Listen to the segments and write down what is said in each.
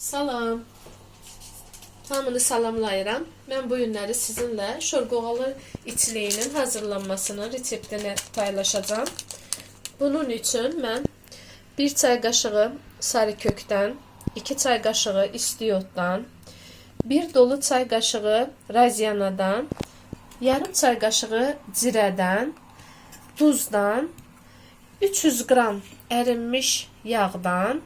Salam. Hamını salamlayıram. Mən bu günləri sizinlə şorqoğalı içliyinin hazırlanmasını reseptini paylaşacağım. Bunun üçün mən 1 çay qaşığı sarı kökdən, 2 çay qaşığı istiyotdan, 1 dolu çay qaşığı raziyanadan, yarım çay qaşığı cirədən, duzdan, 300 qram ərinmiş yağdan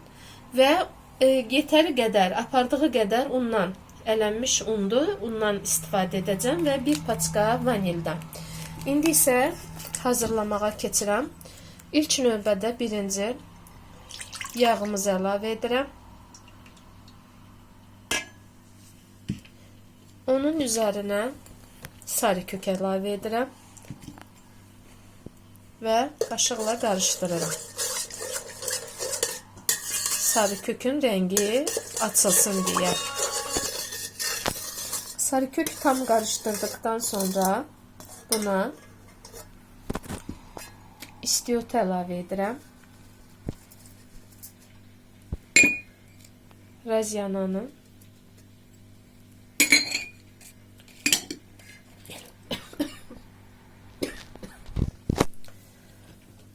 və e, yetəri qədər, apardığı qədər undan, ələnmiş undu, undan istifadə edəcəm və bir paçka vanildən. İndi isə hazırlamağa keçirəm. İlk növbədə birinci yağımızı əlavə edirəm. Onun üzərinə sarı kök əlavə edirəm və qaşıqla qarışdırıram. Sarı kökün rengi açılsın diye. Sarı kök tam karıştırdıktan sonra buna istiyot əlavə edirəm. Razyananı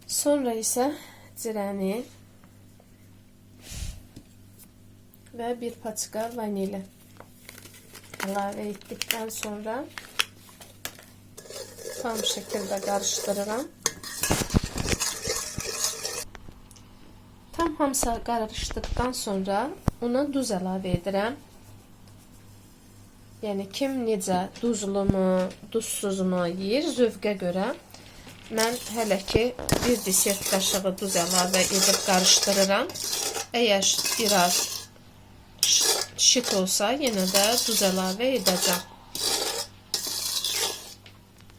Sonra isə cirəni ve bir paçka vanilya ilave ettikten sonra tam şekilde karıştırıram. Tam hamısı karıştıktan sonra ona duz əlavə edirəm. Yəni kim necə duzlu mu, duzsuz mu yeyir zövqə görə. Mən hələ ki bir desert qaşığı duz əlavə edib qarışdırıram. Əgər biraz şık olsa yine de tuz əlavə edəcəm.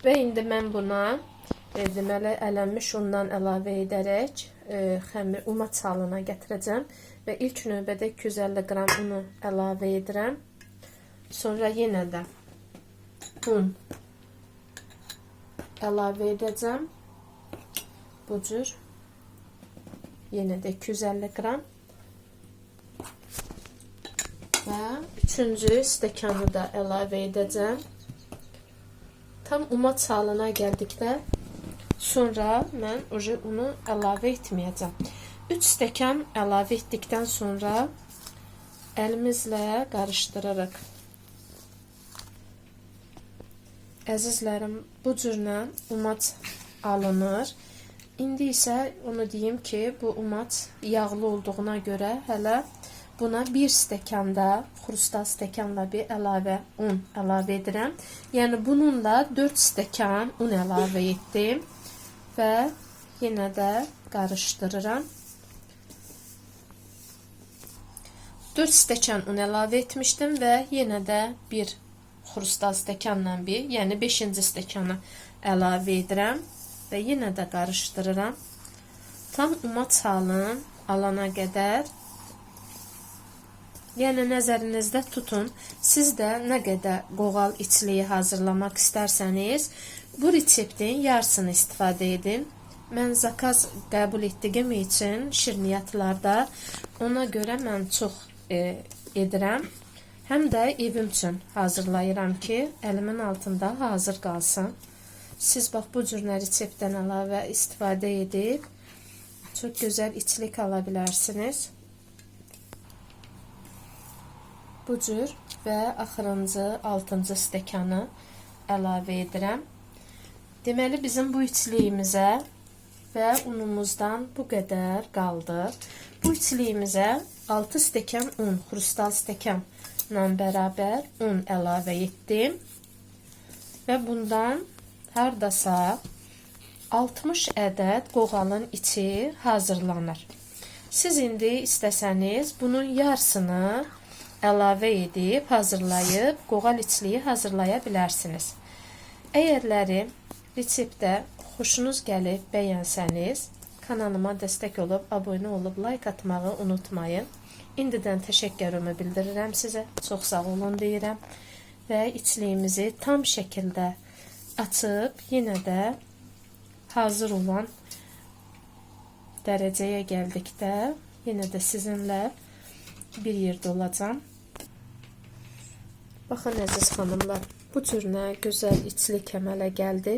Və indi mən buna e, deməli ələnmiş undan əlavə edərək e, xəmir umat halına gətirəcəm və ilk növbədə 250 qram unu əlavə edirəm. Sonra yenə də un əlavə edəcəm. Bu cür yenə də 250 qram və üçüncü stəkanı da əlavə edəcəm. Tam umat halına gəldikdə sonra mən oje unu əlavə etməyəcəm. 3 stəkan əlavə etdikdən sonra əlimizlə qarışdırırıq. Əzizlərim, bu cürlə umat alınır. İndi isə onu deyim ki, bu umat yağlı olduğuna görə hələ Buna bir stəkanda, xrustal stəkanla bir əlavə un əlavə edirəm. Yəni bununla 4 stəkan un əlavə etdim və yenə də qarışdırıram. 4 stəkan un əlavə etmişdim və yenə də bir xrustal stəkanla bir, yəni 5-ci stəkanı əlavə edirəm və yenə də qarışdırıram. Tam umat halın alana qədər Yəni nəzərinizdə tutun. Siz də nə qədər qoğal içliyi hazırlamaq istərsəniz, bu reseptin yarısını istifadə edin. Mən zakaz qəbul etdiyim üçün şirniyyatlarda ona görə mən çox e, edirəm. Həm də evim üçün hazırlayıram ki, əlimin altında hazır qalsın. Siz bax bu cür reseptdən əlavə istifadə edib çox gözəl içlik ala bilərsiniz. Bu cür və axırıncı 6-cı stəkanı əlavə edirəm. Deməli bizim bu içliyimizə və unumuzdan bu qədər qaldı. Bu içliyimizə 6 stəkan un, xrustal stəkanla bərabər un əlavə etdim. Və bundan hardasa 60 ədəd qoğalın içi hazırlanır. Siz indi istəsəniz bunun yarısını əlavə edib hazırlayıb qoğal içliyi hazırlaya bilərsiniz. Əgərləri reseptə xoşunuz gəlib bəyənsəniz, kanalıma dəstək olub, abunə olub, like atmağı unutmayın. İndidən təşəkkürümü bildirirəm sizə. Çox sağ olun deyirəm. Və içliyimizi tam şəkildə açıb yenə də hazır olan dərəcəyə gəldikdə yenə də sizinlə bir yerdə olacam. Baxın əziz xanımlar, bu cür nə gözəl içlik əmələ gəldi.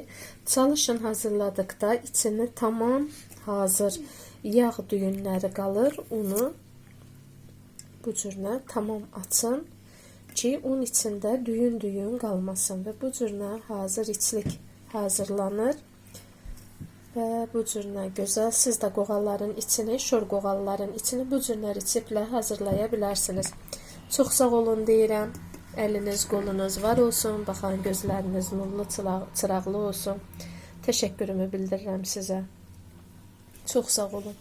Çalışın hazırladıqda içini tamam hazır yağ düyünləri qalır. Unu bu cürünə tamam açın ki, un içində düyün-düyün qalmasın və bu cürünə hazır içlik hazırlanır. Və bu cürünə gözəl siz də qoğalların içini, şor qoğalların içini bu cürünə reseptlə hazırlaya bilərsiniz. Çox sağ olun deyirəm. Əliniz, qolunuz var olsun. Baxan gözləriniz nurlu, çıraq- çıraqlı olsun. Təşəkkürümü bildirirəm sizə. Çox sağ olun.